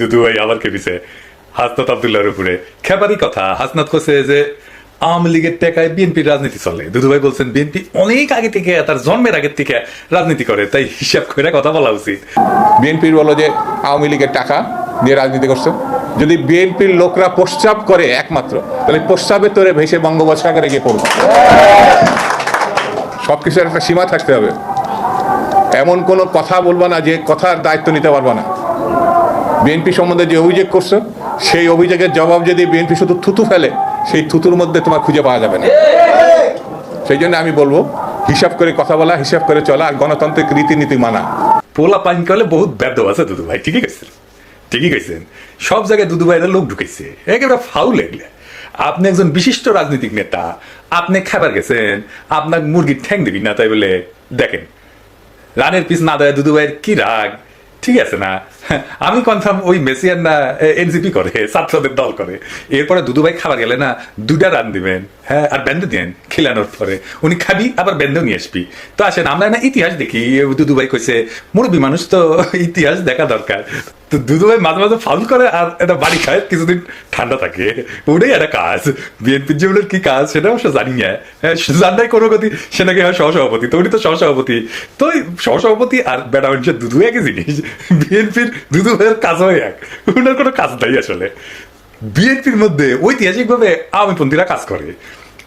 দুদু ভাই আবার খেপিছে হাসনাত আবদুল্লাহর উপরে। খেপারি কথা, হাসনাত কোসে যে, আওয়ামী লীগের টাকায় বিএনপির রাজনীতি চলে। দুদু ভাই বলছেন, বিএনপি অনেক আগে থেকে, তার জন্মের আগের থেকে রাজনীতি করে, তাই হিসাব করে কথা বলা উচিত। বিএনপির বলো যে, আওয়ামী লীগের টাকা দিয়ে রাজনীতি করছ? যদি বিএনপির লোকরা প্রস্রাব করে একমাত্র, তাহলে প্রস্রাবের তোরে ভেসে বঙ্গোপসাগরে গিয়ে পড়বে। সব কিছুর একটা সীমা থাকতে হবে। এমন কোনো কথা বলবা না যে কথার দায়িত্ব নিতে পারবা না। বিএনপি সম্বন্ধে যে অভিযোগ করছ, সেই অভিযোগের জবাব যদি বিএনপি শুধু থুতু ফেলে, সেই থুতুর মধ্যে তোমার খুঁজে পাওয়া যাবে না। সেই জন্য আমি বলব, হিসাব করে কথা বলা, হিসাব করে চলা আর গণতান্ত্রিক রীতিনীতি মানা। পোলা পাইন করলে বহুত ব্যর্থ আছে দুদু ভাই, ঠিকই কইছেন ঠিকই কইছেন। সব জায়গায় দুদু ভাইয়ের লোক ঢুকেছে একেবারে ফাউল এগুলো আপনি একজন বিশিষ্ট রাজনৈতিক নেতা, আপনি খাবার গেছেন, আপনার মুরগির ঠ্যাং দিবি না, তাই বলে দেখেন। রানের পিস না দেয় দুদু ভাইয়ের কি রাগ? ঠিক আছে না? আমি কনফার্ম ওই মেসিয়ান না এনসিপি করে ছাত্রদের দল করে। এরপরে দুদু ভাই খাবার গেলে না দুটা রান দিবেন হ্যাঁ আর ব্যান্ড দিবেন খিলানোর পরে। উনি খাবি আবার ব্যান্ডও নিয়ে আসবি। তো আসেন আমরা না ইতিহাস দেখি দুদু ভাই কইছে মুরব্বী মানুষ তো ইতিহাস দেখা দরকার। তো দুদু ভাই মাঝে মাঝে ফাউল করে আর এটা বাড়ি খায় কিছুদিন ঠান্ডা থাকে। ওটাই একটা কাজ। বিএনপির জীবনের কি কাজ সেটা অবশ্য জানি না। হ্যাঁ, জানাই কোনো গতি সে নাকি হয় সহসভাপতি তো উনি তো সহসভাপতি। তো সহসভাপতি আর বেটা দুদু একই জিনিস। বিএনপির দুদু ভাইয়ের কাজ হয় এক। ওনার কোনো কাজ নাই আসলে। বিএনপির মধ্যে ঐতিহাসিকভাবে আওয়ামীপন্থীরা কাজ করে।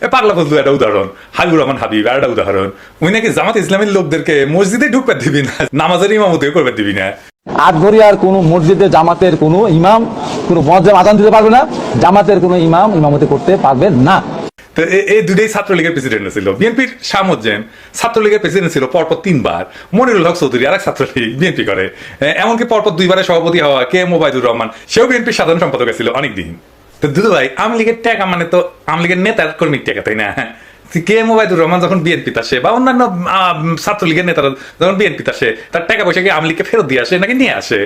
এ পাগলা ফজলু একটা উদাহরণ, হাবিবুর রহমান হাবিব আর একটা উদাহরণ। উনি নাকি জামাত ইসলামের লোকদেরকে মসজিদে ঢুকবার দিবি না, নামাজের ইমামতিও করবে দিবি না। আটঘরিয়ার কোনো মসজিদে জামাতের কোনো ইমাম, কোনো মজ্জাম আদান দিতে পারবে না, জামাতের কোনো ইমাম ইমামতি করতে পারবে না। তো এই দুটাই ছাত্রলীগের প্রেসিডেন্ট ছিল। বিএনপির শামুজ্জেম ছাত্রলীগের প্রেসিডেন্ট ছিল পরপর তিনবার। মনিরুল হক চৌধুরী ছাত্রলীগ বিএনপি করে। এমনকি পরপর সভাপতি হওয়া কে এম ওবায়দুর রহমান, সেও বিএনপির সাধারণ সম্পাদক ছিল অনেকদিন। তো দুদু ভাই, আওয়ামী লীগের টাকা মানে তো আওয়ামী লীগের নেতার কর্মীর তাই না? কে এম ওবায়দুর রহমান যখন বিএনপি আসে, বা অন্যান্য ছাত্রলীগের নেতারা যখন বিএনপি আসে, তার টাকা পয়সা কি আওয়ামী লীগকে ফেরত দিয়ে আসে নাকি নিয়ে আসে?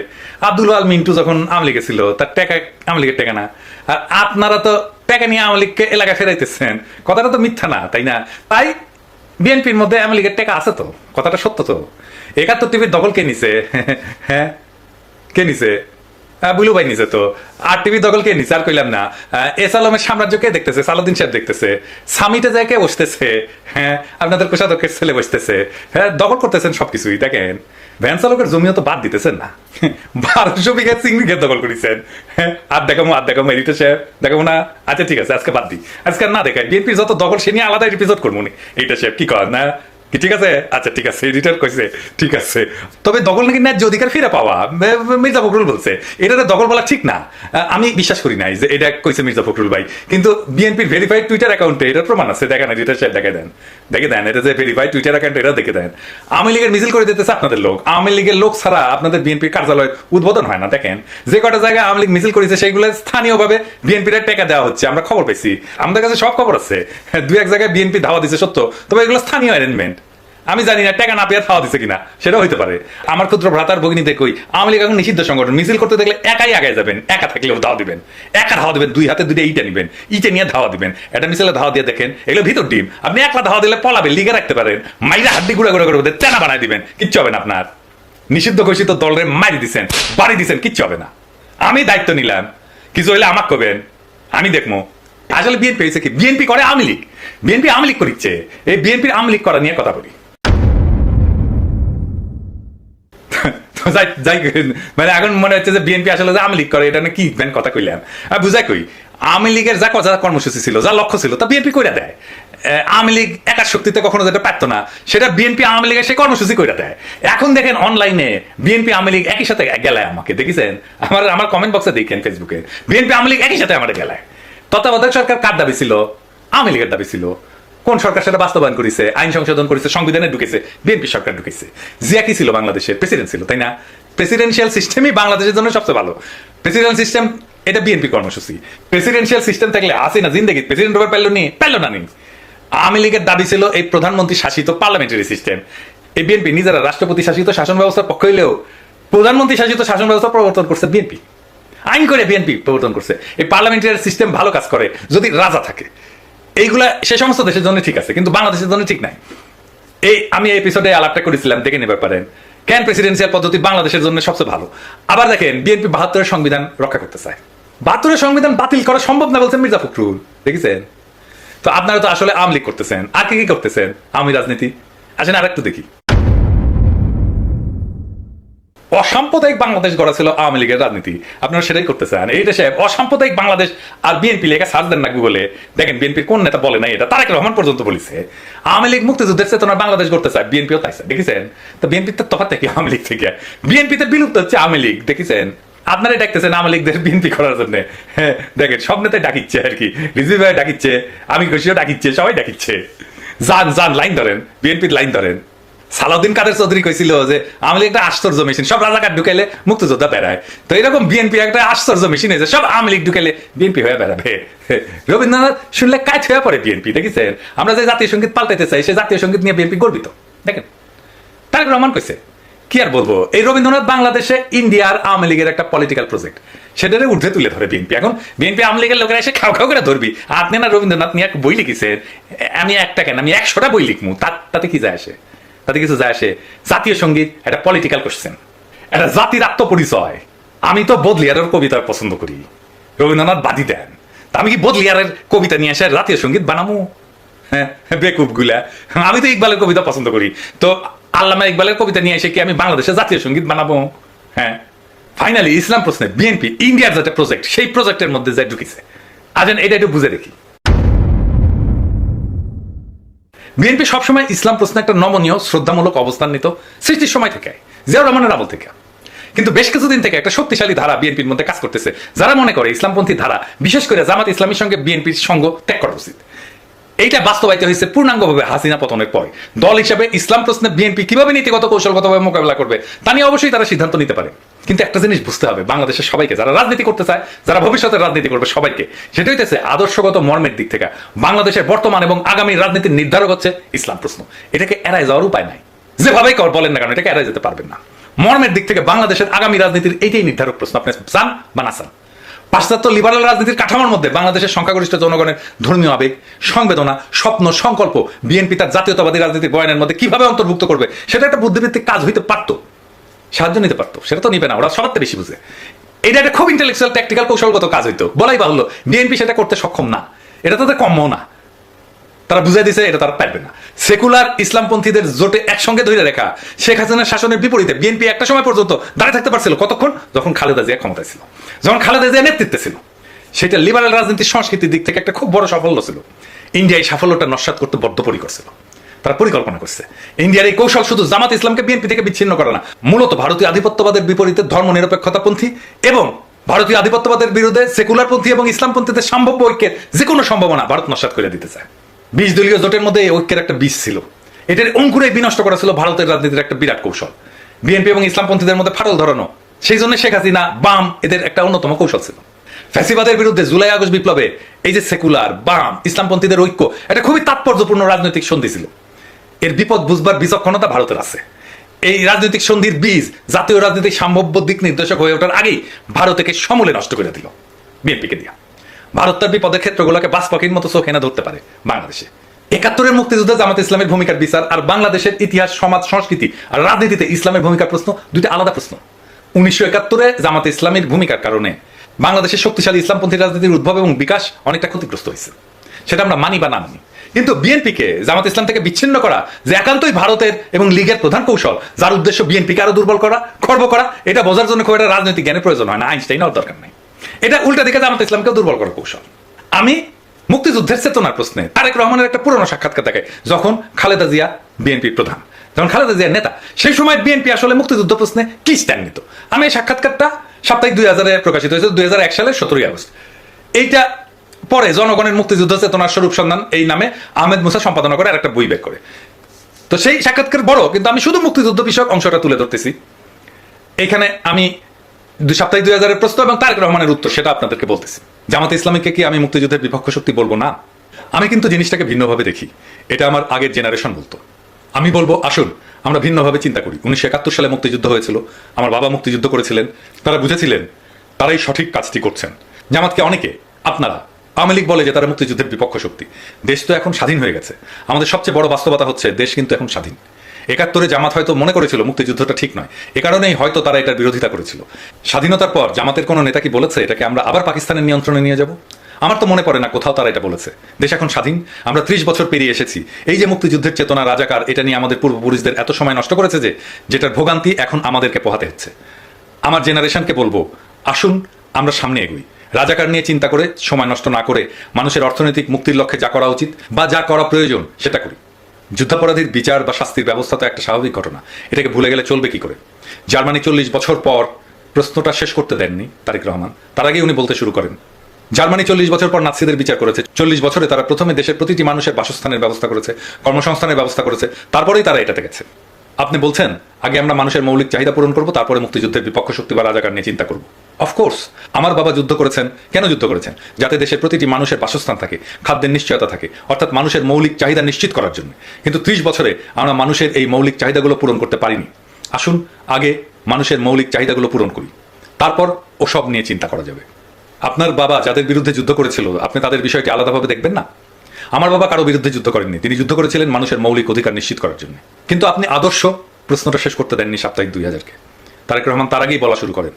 আব্দুল আল মিন্টু যখন আওয়ামী লীগে ছিল, তার টাকা, আওয়ামী লীগের টাকা না। আর আপনারা তো টাকা নিয়ে আওয়ামী লীগকে এলাকায় ফেরাইতেছেন কথাটা তো মিথ্যা না, তাই না? তাই বিএনপির মধ্যে আওয়ামী লীগের টাকা আছে তো? কথাটা সত্য তো? একাত্তর টিভির দখল কে নিছে? হ্যাঁ? কে নিছে? বুলু ভাই নিছে তো। আর টিভি দখল কে আর কইলাম না। এস আলমের সাম্রাজ্য কে দেখতেছে? সাহেব দেখতেছে। যায় কে বসতেছে? হ্যাঁ আপনাদের ছেলে বসতেছে। হ্যাঁ দখল করতেছেন সবকিছুই, দেখেন। ভ্যান চালকের জমিও তো বাদ দিতেছেন না। বারোশো বিঘা চিংড়ি খেত দখল করেছেন? হ্যাঁ আর দেখাবো আর দেখাবো এডিটে সাহেব। না? আচ্ছা ঠিক আছে, আজকে বাদ দিই। আজকে না দেখাই। বিএনপির যত দখল, সে নিয়ে আলাদা এপিসোড করব এইটা সাহেব, কি কর না? কি ঠিক আছে? আচ্ছা ঠিক আছে এডিটর কইছে ঠিক আছে। তবে দখল নাকি ন্যায্য অধিকার ফিরে পাওয়া? মির্জা ফখরুল বলছে। এটা দখল বলা ঠিক না। আমি বিশ্বাস করি নাই যে এটা কইছে মির্জা ফখরুল ভাই। কিন্তু বিএনপির ভেরিফাইড টুইটার অ্যাকাউন্টে এটার প্রমাণ আছে। দেখেন এডিটর সাহেব দেখে দেন। দেখে দেন এটা যে ভেরিফাইড টুইটার অ্যাকাউন্ট এটা দেখে দেন। আওয়ামী লীগের মিছিল করে দিতেছে আপনাদের লোক। আওয়ামী লীগের লোক ছাড়া আপনাদের বিএনপির কার্যালয় উদ্বোধন হয় না। দেখেন যে কটা জায়গায় আওয়ামী লীগ মিছিল করেছে সেগুলো স্থানীয়ভাবে বিএনপির টাকা দেওয়া হচ্ছে। আমরা খবর পেয়েছি। আমাদের কাছে সব খবর আছে। হ্যাঁ, দু এক জায়গায় বিএনপি ধাওয়া দিচ্ছে সত্য। তবে এগুলো স্থানীয় অ্যারেঞ্জমেন্ট আমি জানি না, টাকা না পেয়ে খাওয়া দিচ্ছে কিনা সেটা হইতে পারে। আমার ক্ষুদ্র ভ্রাতার ভগিনীতে কই আওয়ামী লীগ এখন নিষিদ্ধ সংগঠন, মিছিল করতে দেখলে একাই আগায় যাবেন, একা থাকলেও ধাওয়া দিবেন একা ধাওয়া দিবেন, দুই হাতে দুইটা ইটা নিবেন, ইটে নিয়ে ধাওয়া দিবেন এটা মিছিলে ধাওয়া দিয়ে দেখেন, এগুলো ভিতর ডিম, আপনি একলা ধাওয়া দিলে পলাবে, লিগে রাখতে পারেন, মাইরা হাড্ডি গুঁড়া গুঁড়া করে চেনা বানাই দিবেন, কিচ্ছু হবে না আপনার। নিষিদ্ধ ঘোষিত দলের মারি দিছেন, বাড়ি দিছেন, কিচ্ছু হবে না। আমি দায়িত্ব নিলাম, কিছু হইলে আমাকে কবেন, আমি দেখব আসলে বিএনপি হয়েছে কি? বিএনপি করে Awami league. BNP Awami league করিচ্ছে। এই বিএনপির আওয়ামী লীগ করা নিয়ে কথা বলি। যাই মানে এখন মনে হচ্ছে যে বিএনপি আসলে যে আওয়ামী লীগ করে, এটা কি মানে কথা কইলাম আর বুঝাই কই, আওয়ামী লীগের যা কথা কর্মসূচি ছিল, যা লক্ষ্য ছিল, তা বিএনপি কইরা দেয়। আওয়ামী লীগ একার শক্তিতে কখনো যেটা পারতো না, সেটা বিএনপি আওয়ামী লীগের সেই কর্মসূচি কইরা দেয়। এখন দেখেন অনলাইনে বিএনপি আওয়ামী লীগ একই সাথে গেলায় আমাকে, দেখেছেন? আমার আমার কমেন্ট বক্সে দেখেন ফেসবুকে বিএনপি আওয়ামী লীগ একই সাথে আমার গেলায়। তত্ত্বাবধায়ক সরকার কার দাবি ছিল? আওয়ামী লীগের দাবি ছিল। কোন সরকার সেটা বাস্তবায়ন করেছে? আইন সংশোধন করেছে, সংবিধানে ঢুকেছে, বিএনপি সরকার ঢুকেছে। জিয়া কি ছিল বাংলাদেশের প্রেসিডেন্ট ছিল, তাই না? প্রেসিডেন্সিয়াল সিস্টেমই বাংলাদেশের জন্য সবচেয়ে ভালো। প্রেসিডেন্ট সিস্টেম এটা বিএনপি কর্মসূচি। প্রেসিডেন্সিয়াল সিস্টেম থাকলে আসে না জিন্দগি প্রেসিডেন্ট হবে পারল নি পারল না নি। আওয়ামী লীগের দাবি ছিল এই প্রধানমন্ত্রী শাসিত পার্লামেন্টারি সিস্টেম এই বিএনপি নিজেরা রাষ্ট্রপতি শাসিত শাসন ব্যবস্থার পক্ষ হইলেও প্রধানমন্ত্রী শাসিত শাসন ব্যবস্থা প্রবর্তন করছে বিএনপি। আইন করে বিএনপি প্রবর্তন করছে। এই পার্লামেন্টারি সিস্টেম ভালো কাজ করে, যদি রাজা থাকে। এইগুলা সে সমস্ত দেশের জন্য ঠিক আছে, কিন্তু বাংলাদেশের জন্য ঠিক নাই। এই, আমি এই এপিসোডে আলাপটা করেছিলাম, দেখে নেবার পারেন। কেন প্রেসিডেন্সিয়াল পদ্ধতি বাংলাদেশের জন্য সবচেয়ে ভালো? আবার দেখেন বিএনপি বাহাত্তরের সংবিধান রক্ষা করতে চায়। বাহাত্তরের সংবিধান বাতিল করা সম্ভব না বলছেন মির্জা ফখরুল, দেখেছেন? তো আপনারা তো আসলে আওয়ামী লীগ করতেছেন, আর কি কি করতেছেন? আমি রাজনীতি। আসেন আর একটু দেখি। অসাম্প্রদায়িক বাংলাদেশ গড়া ছিল আওয়ামী লীগের রাজনীতি। আপনারা সেটাই করতে চান এই দেশে অসাম্প্রদায়িক বাংলাদেশ আর বিএনপি লেখা সার্চ দেন না গুগলে দেখেন বিএনপির কোন নেতা বলে নাই এটা? তারেক রহমান পর্যন্ত বলেছে। আওয়ামী লীগ মুক্তিযুদ্ধের চেতনা বাংলাদেশ করতে চায় বিএনপিও তাই দেখেছেন? তো বিএনপির তো তফাৎ থেকে আওয়ামী লীগ থেকে। বিএনপিতে বিলুপ্ত হচ্ছে আওয়ামী লীগ। দেখেছেন? আপনারাই ডাকতেছেন আওয়ামী লীগদের বিএনপি করার জন্য। হ্যাঁ দেখেন, সব নেতাই ডাকিচ্ছে আর কি। রিজভি ভাই ডাকিচ্ছে আমি খুশিও ডাকিচ্ছে, সবাই ডাকিচ্ছে। যান যান, লাইন ধরেন। বিএনপির লাইন ধরেন। সালাউদ্দিন কাদের চৌধুরী কইছিল যে লীগ একটা আশ্চর্য মেশিন সব রাজাকার ঢুকাইলে মুক্তিযোদ্ধা বেড়ায়। তো এরকম বিএনপি একটা আশ্চর্য মেশিন হয়েছে, সব আওয়ামী লীগ ঢুকাইলে বিএনপি হয়ে বেড়াবে। রবীন্দ্রনাথ শুনলে কাজ হয়ে পড়ে বিএনপি দেখেছেন? আমরা যে জাতীয় সংগীত পাল্টাইতে চাই, সে জাতীয় সংগীত নিয়ে বিএনপি গর্বিত। দেখেন, তারেক রহমান কইছে, কি আর বলব? এই রবীন্দ্রনাথ বাংলাদেশে ইন্ডিয়ার আওয়ামী লীগের একটা পলিটিক্যাল প্রজেক্ট সেটারে উঠে তুলে ধরে বিএনপি এখন বিএনপি আওয়ামী লীগের লোকেরা এসে খাও খাও করে ধরবি। আপনি না রবীন্দ্রনাথ নিয়ে এক বই লিখেছেন আমি একটা কেন? আমি একশোটা বই লিখব তার- তাতে কি যায় আসে? তাতে কিছু যায় আসে। জাতীয় সংগীত, একটা পলিটিক্যাল কোশ্চেন একটা জাতির আত্মপরিচয়। আমি তো বদলিয়ারের কবিতা পছন্দ করি। রবীন্দ্রনাথ বাদি দেন। তা আমি কি বদলিয়ারের কবিতা নিয়ে এসে জাতীয় সংগীত বানাবো হ্যাঁ বেকুবগুলা। আমি তো ইকবালের কবিতা পছন্দ করি। তো আল্লামা ইকবালের কবিতা নিয়ে এসে কি আমি বাংলাদেশের জাতীয় সংগীত বানাবো? হ্যাঁ। ফাইনালি ইসলাম প্রশ্নে বিএনপি, ইন্ডিয়ার যেটা প্রজেক্ট সেই প্রজেক্টের মধ্যে যাই ঢুকিছে। আজেন, এটা একটু বুঝে দেখি। বিএনপি সবসময় ইসলাম প্রশ্নে একটা নমনীয়, শ্রদ্ধামূলক অবস্থান নিত সৃষ্টির সময় থেকে, জিয়াউর রহমানের আমল থেকে। কিন্তু বেশ কিছুদিন থেকে একটা শক্তিশালী ধারা বিএনপির মধ্যে কাজ করতেছে। যারা মনে করে ইসলামপন্থী ধারা, বিশেষ করে জামাত ইসলামীর সঙ্গে বিএনপির সঙ্গ ত্যাগ করা উচিত। এইটা বাস্তবায়িত হয়েছে পূর্ণাঙ্গভাবে হাসিনা পতনের পর। দল হিসেবে ইসলাম প্রশ্নে বিএনপি কীভাবে নীতিগত কৌশলগতভাবে মোকাবেলা করবে, তা নিয়ে অবশ্যই তারা সিদ্ধান্ত নিতে পারে। কিন্তু একটা জিনিস বুঝতে হবে, বাংলাদেশের সবাইকে, যারা রাজনীতি করতে চায়, যারা ভবিষ্যতে রাজনীতি করবে, সবাইকে। সেটা হইতেছে আদর্শগত মর্মের দিক থেকে। বাংলাদেশের বর্তমান এবং আগামী রাজনীতির নির্ধারক হচ্ছে ইসলাম প্রশ্ন। এটাকে এড়ায় যাওয়ার উপায় নাই। যেভাবেই কর বলেন না কেন, এটাকে এড়াই যেতে পারবেন না। মর্মের দিক থেকে বাংলাদেশের আগামী রাজনীতির এইটাই নির্ধারক প্রশ্ন। আপনি চান বা না চান পাশ্চাত্য লিবারাল রাজনীতির কাঠামোর মধ্যে বাংলাদেশের সংখ্যাগরিষ্ঠ জনগণের ধর্মীয় আবেগ, সংবেদনা, স্বপ্ন, সংকল্প, বিএনপি তার জাতীয়তাবাদী রাজনীতির বয়ানের মধ্যে কীভাবে অন্তর্ভুক্ত করবে, সেটা একটা বুদ্ধিভিত্তিক কাজ হইতে পারতো। সাহায্য নিতে পারতো। সেটা তো নিবে না, ওরা সবার বেশি বুঝে। এটা একটা খুব ইন্টেলেকচুয়াল ট্যাকটিক্যাল কৌশলগত কাজ হইতো। বলাই বাহুল্য। বিএনপি সেটা করতে সক্ষম না। এটা তাদের কম্য না। তারা বুঝাই দিছে, এটা তারা পারবে না। সেকুলার ইসলামপন্থীদের জোটে একসঙ্গে ধরে রেখা শেখ হাসিনার শাসনের বিপরীতে বিএনপি একটা সময় পর্যন্ত দাঁড়িয়ে থাকতে পারছিল। কতক্ষণ? যখন খালেদা জিয়া ক্ষমতায় ছিল। যখন খালেদা জিয়া নেতৃত্বে ছিল। সেটা লিবারাল রাজনীতির সংস্কৃতির দিক থেকে একটা খুব বড় সাফল্য ছিল। ইন্ডিয়া এই সাফল্যটা নস্বাত করতে বদ্ধপরিকর ছিল। তারা পরিকল্পনা করছে। ইন্ডিয়ার এই কৌশল শুধু জামাত ইসলামকে বিএনপি থেকে বিচ্ছিন্ন করে না, মূলত ভারতীয় আধিপত্যবাদের বিপরীতে ধর্ম নিরপেক্ষতাপন্থী এবং ভারতীয় আধিপত্যবাদের বিরুদ্ধে সেকুলারপন্থী এবং ইসলামপন্থীদের সম্ভাব্য ঐক্যের যে কোনো সম্ভাবনা ভারত নস্বাত করে দিতে চায়। বিশ দলীয় জোটের মধ্যে এই ঐক্যের একটা বীজ ছিল। এটার অঙ্কুরে বিনষ্ট করা ছিল ভারতের রাজনীতির একটা বিরাট কৌশল। বিএনপি এবং ইসলামপন্থীদের মধ্যে ফাটল ধরানো, সেই জন্য শেখ হাসিনা, বাম, এদের একটা অন্যতম কৌশল ছিল। ফ্যাসিবাদের বিরুদ্ধে জুলাই আগস্ট বিপ্লবে এই যে সেকুলার, বাম, ইসলামপন্থীদের ঐক্য, এটা খুবই তাৎপর্যপূর্ণ রাজনৈতিক সন্ধি ছিল। এর বিপদ বুঝবার বিচক্ষণতা ভারতের আছে। এই রাজনৈতিক সন্ধির বীজ, জাতীয় রাজনৈতিক সম্ভাব্য দিক নির্দেশক হয়ে ওঠার আগেই ভারতকে সমূলে নষ্ট করে দিল বিএনপিকে দিয়া। ভারত তার বিপদের ক্ষেত্রগুলোকে বাস পাখির মতো চোখে না ধরতে পারে বাংলাদেশে। একাত্তরের মুক্তিযুদ্ধে জামাত ইসলামের ভূমিকার বিচার আর বাংলাদেশের ইতিহাস, সমাজ, সংস্কৃতি আর রাজনীতিতে ইসলামের ভূমিকার প্রশ্ন দুইটা আলাদা প্রশ্ন। উনিশশো একাত্তরে জামাত ইসলামের ভূমিকার কারণে বাংলাদেশের শক্তিশালী ইসলামপন্থী রাজনীতির উদ্ভব এবং বিকাশ অনেকটা ক্ষতিগ্রস্ত হয়েছে। সেটা আমরা মানি বা না মানি। কিন্তু বিএনপিকে জামাত ইসলাম থেকে বিচ্ছিন্ন করা যে একান্তই ভারতের এবং লীগের প্রধান কৌশল, যার উদ্দেশ্য বিএনপিকে আরও দুর্বল করা, খর্ব করা, এটা বোঝার জন্য খুব একটা রাজনৈতিক জ্ঞানের প্রয়োজন হয় না, আইনস্টাইন হওয়ার দরকার নাই। এটা উল্টা দিকে জামাত ইসলামকে দুর্বল করার কৌশল। আমি মুক্তিযুদ্ধের চেতনার প্রশ্নে তারেক রহমানের একটা পুরনো সাক্ষাৎকার থাকে যখন খালেদা জিয়া বিএনপির প্রধান, যখন খালেদা জিয়ার নেতা, সেই সময় বিএনপি আসলে মুক্তিযুদ্ধ প্রশ্নে কি স্ট্যান্ড নিত? আমি এই সাক্ষাৎকারটা সাপ্তাহিক দুই হাজারে প্রকাশিত হয়েছে, দুই হাজার এক সালের সতেরোই আগস্ট। এইটা পরে জনগণের মুক্তিযুদ্ধ চেতনার স্বরূপ সন্ধান এই নামে আহমেদ মুসা সম্পাদনা করে একটা বই বের করে। তো সেই সাক্ষাৎকার বড়, কিন্তু আমি শুধু মুক্তিযুদ্ধ বিষয়ক অংশটা তুলে ধরতেছি। এখানে আমি দুই সাপ্তাহিক দুই হাজারের প্রশ্ন এবং তারেক রহমানের উত্তর, সেটা আপনাদেরকে বলতেছি। জামাত ইসলামীকে কি আমি মুক্তিযুদ্ধের বিপক্ষ শক্তি বলব? না। আমি কিন্তু জিনিসটাকে ভিন্নভাবে দেখি। এটা আমার আগের জেনারেশন বলতো। আমি বলব, আসুন, আমরা ভিন্নভাবে চিন্তা করি। উনিশশো একাত্তর সালে মুক্তিযুদ্ধ হয়েছিল। আমার বাবা মুক্তিযুদ্ধ করেছিলেন। তারা বুঝেছিলেন, তারাই সঠিক কাজটি করছেন। জামাতকে অনেকে, আপনারা আওয়ামী লীগ বলে যে তারা মুক্তিযুদ্ধের বিপক্ষ শক্তি। দেশ তো এখন স্বাধীন হয়ে গেছে। আমাদের সবচেয়ে বড় বাস্তবতা হচ্ছে দেশ কিন্তু এখন স্বাধীন। একাত্তরে জামাত হয়তো মনে করেছিল মুক্তিযুদ্ধটা ঠিক নয়। এ কারণেই হয়তো তারা এটার বিরোধিতা করেছিল। স্বাধীনতার পর জামাতের কোনো নেতা কি বলেছে এটাকে আমরা আবার পাকিস্তানের নিয়ন্ত্রণে নিয়ে যাব? আমার তো মনে পড়ে না কোথাও তারা এটা বলেছে। দেশ এখন স্বাধীন, আমরা ত্রিশ বছর পেরিয়ে এসেছি। এই যে মুক্তিযুদ্ধের চেতনা, রাজাকার, এটা নিয়ে আমাদের পূর্বপুরুষদের এত সময় নষ্ট করেছে যে, যেটার ভোগান্তি এখন আমাদেরকে পোহাতে হচ্ছে। আমার জেনারেশনকে বলব, আসুন, আমরা সামনে এগোই। রাজাকার নিয়ে চিন্তা করে, সময় নষ্ট না করে মানুষের অর্থনৈতিক মুক্তির লক্ষ্যে যা করা উচিত বা যা করা প্রয়োজন, সেটা করি। যুদ্ধাপরাধীর বিচার বা শাস্তির ব্যবস্থা তো একটা স্বাভাবিক ঘটনা। এটাকে ভুলে গেলে চলবে কি করে? জার্মানি চল্লিশ বছর পর প্রশ্নটা শেষ করতে দেননি তারেক রহমান। তার আগেই উনি বলতে শুরু করেন, জার্মানি চল্লিশ বছর পর নাৎসিদের বিচার করেছে। চল্লিশ বছরে তারা প্রথমে দেশের প্রতিটি মানুষের বাসস্থানের ব্যবস্থা করেছে, কর্মসংস্থানের ব্যবস্থা করেছে, তারপরেই তারা এটাতে গেছে। আপনি বলছেন, আগে আমরা মানুষের মৌলিক চাহিদা পূরণ করব, তারপরে মুক্তিযুদ্ধের বিপক্ষ শক্তি বা রাজাকার নিয়ে চিন্তা করব। অফকোর্স আমার বাবা যুদ্ধ করেছেন। কেন যুদ্ধ করেছেন? যাতে দেশের প্রতিটি মানুষের বাসস্থান থাকে, খাদ্যের নিশ্চয়তা থাকে, অর্থাৎ মানুষের মৌলিক চাহিদা নিশ্চিত করার জন্য। কিন্তু ত্রিশ বছরে আমরা মানুষের এই মৌলিক চাহিদাগুলো পূরণ করতে পারিনি। আসুন, আগে মানুষের মৌলিক চাহিদাগুলো পূরণ করি। তারপর ওসব নিয়ে চিন্তা করা যাবে। আপনার বাবা যাদের বিরুদ্ধে যুদ্ধ করেছিল, আপনি তাদের বিষয়টি আলাদাভাবে দেখবেন না? আমার বাবা কারও বিরুদ্ধে যুদ্ধ করেননি। তিনি যুদ্ধ করেছিলেন মানুষের মৌলিক অধিকার নিশ্চিত করার জন্য। কিন্তু আপনি আদর্শ প্রশ্নটা শেষ করতে দেননি সাপ্তাহিক দুই হাজারকে। তারেক রহমান তার আগেই বলা শুরু করেন,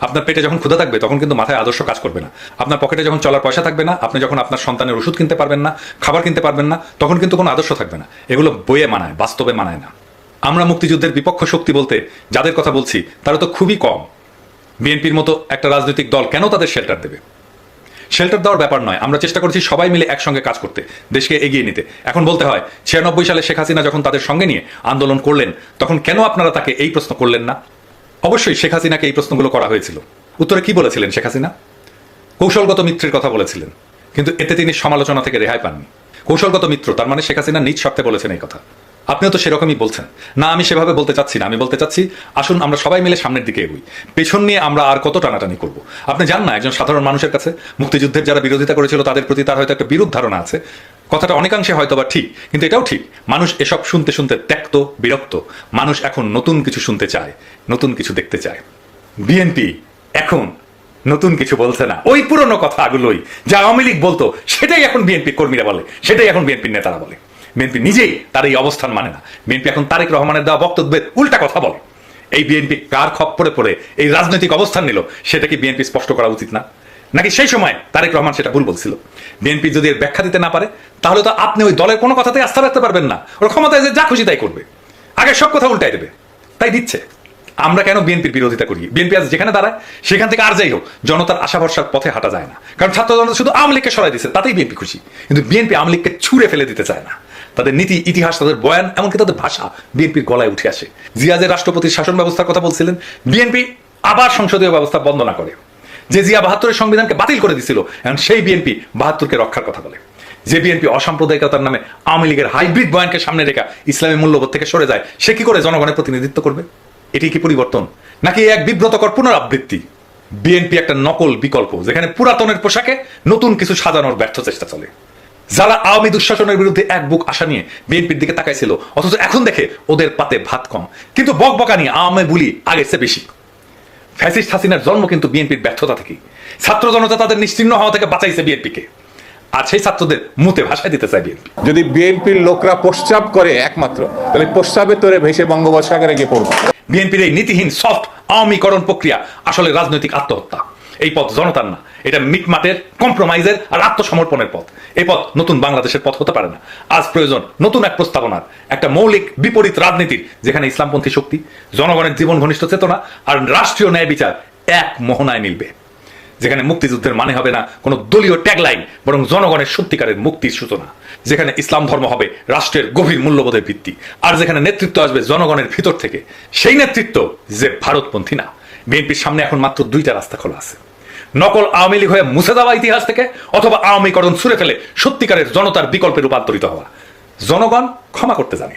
আপনার পেটে যখন ক্ষুধা থাকবে, তখন কিন্তু মাথায় আদর্শ কাজ করবে না। আপনার পকেটে যখন চলার পয়সা থাকবে না, আপনি যখন আপনার সন্তানের ওষুধ কিনতে পারবেন না, খাবার কিনতে পারবেন না, তখন কিন্তু কোনো আদর্শ থাকবে না। এগুলো বইয়ে মানায়, বাস্তবে মানায় না। আমরা মুক্তিযুদ্ধের বিপক্ষ শক্তি বলতে যাদের কথা বলছি, তারা তো খুবই কম। বিএনপির মতো একটা রাজনৈতিক দল কেন তাদের শেল্টার দেবে? শেল্টার দেওয়ার ব্যাপার নয়। আমরা চেষ্টা করছি সবাই মিলে একসঙ্গে কাজ করতে, দেশকে এগিয়ে নিতে। এখন বলতে হয়, ছিয়ানব্বই সালে শেখ হাসিনা যখন তাদের সঙ্গে নিয়ে আন্দোলন করলেন, তখন কেন আপনারা তাকে এই প্রশ্ন করলেন না? অবশ্যই শেখ হাসিনাকে এই প্রশ্নগুলো করা হয়েছিল। উত্তরে কি বলেছিলেন শেখ হাসিনা? কৌশলগত মিত্রের কথা বলেছিলেন, কিন্তু এতে তিনি সমালোচনা থেকে রেহাই পাননি। কৌশলগত মিত্র, তার মানে শেখ হাসিনা নিজ শর্তে বলেছেন এই কথা। আপনিও তো সেরকমই বলছেন। না, আমি সেভাবে বলতে চাচ্ছি না। আমি বলতে চাচ্ছি, আসুন, আমরা সবাই মিলে সামনের দিকে এগোই। পেছন নিয়ে আমরা আর কত টানাটানি করব? আপনি জান না একজন সাধারণ মানুষের কাছে। মুক্তিযুদ্ধের যারা বিরোধিতা করেছিল, তাদের প্রতি তার হয়তো একটা বিরূপ ধারণা আছে। কথাটা অনেকাংশে হয়তো বা ঠিক, কিন্তু এটাও ঠিক। মানুষ এসব শুনতে শুনতে ত্যক্ত, বিরক্ত। মানুষ এখন নতুন কিছু শুনতে চায়, নতুন কিছু দেখতে চায়। বিএনপি এখন নতুন কিছু বলছে না। ওই পুরনো কথাগুলোই যা আওয়ামী লীগ বলতো, সেটাই এখন বিএনপি কর্মীরা বলে, সেটাই এখন বিএনপির নেতারা বলে। বিএনপি নিজেই তার এই অবস্থান মানে না। বিএনপি এখন তারেক রহমানের দেওয়া বক্তব্যের উল্টা কথা বলে। এই বিএনপি কার খপ্পরে পড়ে এই রাজনৈতিক অবস্থান নিল, সেটা কি বিএনপি স্পষ্ট করা উচিত না? নাকি সেই সময় তারেক রহমান সেটা ভুল বলছিল? বিএনপি যদি এর ব্যাখ্যা দিতে না পারে, তাহলে তো আপনি ওই দলের কোনো কথাতে আস্থা রাখতে পারবেন না। ওর ক্ষমতায় যে যা খুশি তাই করবে। আগে সব কথা উল্টাই দেবে। তাই দিচ্ছে। আমরা কেন বিএনপির বিরোধিতা করি? বিএনপি আজ যেখানে দাঁড়ায়, সেখান থেকে আর যাই হোক, জনতার আশা ভরসার পথে হাঁটা যায় না। কারণ ছাত্র জনতা শুধু আওয়ামী লীগকে সরাই দিচ্ছে তাতেই বিএনপি খুশি। কিন্তু বিএনপি আওয়ামী লীগকে ছুঁড়ে ফেলে দিতে চায় না। তাদের নীতি, ইতিহাস, তাদের বয়ান, এমনকি তাদের ভাষা বিএনপির গলায় উঠে আসে। জিয়াজের রাষ্ট্রপতির শাসন ব্যবস্থার কথা বলছিলেন। বিএনপি আবার সংসদীয় ব্যবস্থা বন্ধ না করে। যে জিয়া বাহাত্তরের সংবিধানকে বাতিল করে দিছিল, এখন সেই বিএনপি বাহাত্তরকে রক্ষার কথা বলে। যে বিএনপি অসাম্প্রদায়িকতার নামে আওয়ামী লীগের হাইব্রিড বয়ানকে সামনে রেখা ইসলামী মূল্যবোধ থেকে সরে যায়, সে কি করে জনগণের প্রতিনিধিত্ব করবে? এটি কি পরিবর্তন? নাকি এক বিব্রতকর পুনরাবৃত্তি? বিএনপি একটা নকল বিকল্প, যেখানে পুরাতনের পোশাকে নতুন কিছু সাজানোর ব্যর্থ চেষ্টা চলে। যারা আওয়ামী দুঃশাসনের বিরুদ্ধে এক বুক আশা নিয়ে বিএনপির দিকে তাকাইছিল অথচ এখন দেখে ওদের পাতে ভাত কম। কিন্তু বক বকানি আওয়ামী বুলি আগের চেয়ে বেশি। ফ্যাসিস্ট হাসিনার জন্ম কিন্তু বিএনপির ব্যর্থতা থেকেই। ছাত্র জনতা তাদের নিশ্চিন্ন হওয়া থেকে বাঁচাইছে বিএনপিকে। আর সেই ছাত্রদের মুতে ভাষায় দিতে চায় বিএনপি। যদি বিএনপির লোকরা প্রস্রাব করে একমাত্র তাহলে প্রস্রাবে তোরে ভেসে বঙ্গোপসাগরে গিয়ে পড়ব। বিএনপির এই নীতিহীন সফট আওয়ামীকরণ প্রক্রিয়া আসলে রাজনৈতিক আত্মহত্যা। এই পথ জনতার না। এটা মিটমাটের কম্প্রোমাইজের আর আত্মসমর্পণের পথ। এই পথ নতুন বাংলাদেশের পথ হতে পারে না। আজ প্রয়োজন নতুন এক প্রস্তাবনার, একটা মৌলিক বিপরীত রাজনীতির, যেখানে ইসলামপন্থী শক্তি, জনগণের জীবন ঘনিষ্ঠ চেতনা আর রাষ্ট্রীয় ন্যায় বিচার এক মোহনায় মিলবে। যেখানে মুক্তিযুদ্ধের মানে হবে না কোনো দলীয় ট্যাগলাইন বরং জনগণের সত্যিকারের মুক্তির সূচনা। যেখানে ইসলাম ধর্ম হবে রাষ্ট্রের গভীর মূল্যবোধের ভিত্তি। আর যেখানে নেতৃত্ব আসবে জনগণের ভিতর থেকে, সেই নেতৃত্ব যে ভারতপন্থী না। বিএনপির সামনে এখন মাত্র দুইটা রাস্তা খোলা আছে। নকল আওয়ামী লীগ হয়ে মুছে দেওয়া ইতিহাস থেকে, অথবা আওয়ামীকরণ ছুড়ে ফেলে সত্যিকারের জনতার বিকল্পে রূপান্তরিত হওয়া। জনগণ ক্ষমা করতে জানে।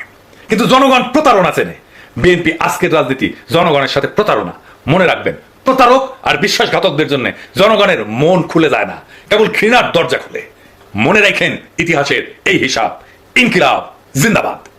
কিন্তু জনগণ প্রতারণা চেনে। বিএনপি আজকের রাজনীতি জনগণের সাথে প্রতারণা। মনে রাখবেন, প্রতারক আর বিশ্বাসঘাতকদের জন্য জনগণের মন খুলে যায় না। কেবল ঘৃণার দরজা খুলে। মনে রাখেন ইতিহাসের এই হিসাব। ইনকিলাব, জিন্দাবাদ।